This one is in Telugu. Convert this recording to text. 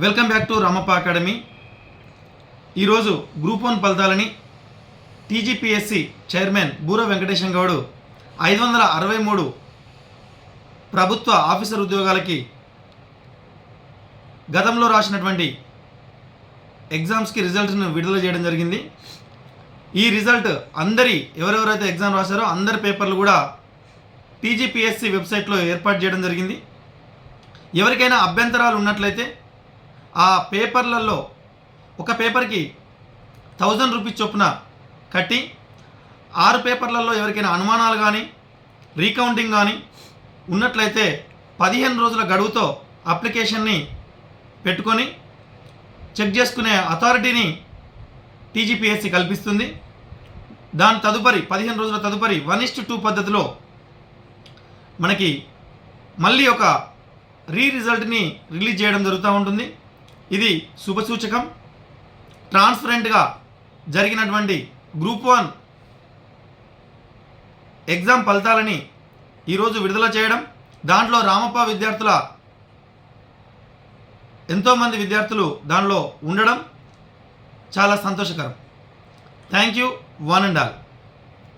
Welcome back to Ramappa academy. ఈరోజు గ్రూప్ వన్ ఫలితాలని టీజీపీఎస్సి చైర్మన్ బూర వెంకటేశం గౌడ్ ఐదు వందల అరవై మూడు ప్రభుత్వ ఆఫీసర్ ఉద్యోగాలకి గతంలో రాసినటువంటి ఎగ్జామ్స్కి రిజల్ట్ను విడుదల చేయడం జరిగింది. ఈ రిజల్ట్ అందరి ఎవరెవరైతే ఎగ్జామ్ రాశారో అందరి పేపర్లు కూడా టీజీపీఎస్సి వెబ్సైట్లో ఏర్పాటు చేయడం జరిగింది. ఎవరికైనా అభ్యంతరాలు ఉన్నట్లయితే ఆ పేపర్లలో ఒక పేపర్కి థౌజండ్ రూపీస్ చొప్పున కట్టి ఆరు పేపర్లలో ఎవరికైనా అనుమానాలు కానీ రీకౌంటింగ్ కానీ ఉన్నట్లయితే పదిహేను రోజుల గడువుతో అప్లికేషన్ని పెట్టుకొని చెక్ చేసుకునే అథారిటీని టీజీపీఎస్సి కల్పిస్తుంది. దాని తదుపరి పదిహేను రోజుల తదుపరి వన్ ఇస్ట్ టూ పద్ధతిలో మనకి మళ్ళీ ఒక రీ రిజల్ట్ని రిలీజ్ చేయడం జరుగుతూ ఉంటుంది. ఇది శుభసూచకం. ట్రాన్స్పరెంట్గా జరిగినటువంటి గ్రూప్ వన్ ఎగ్జామ్ ఫలితాలని ఈరోజు విడుదల చేయడం. దాంట్లో రామప్ప విద్యార్థుల ఎంతోమంది విద్యార్థులు దానిలో ఉండడం చాలా సంతోషకరం. Thank you one and all.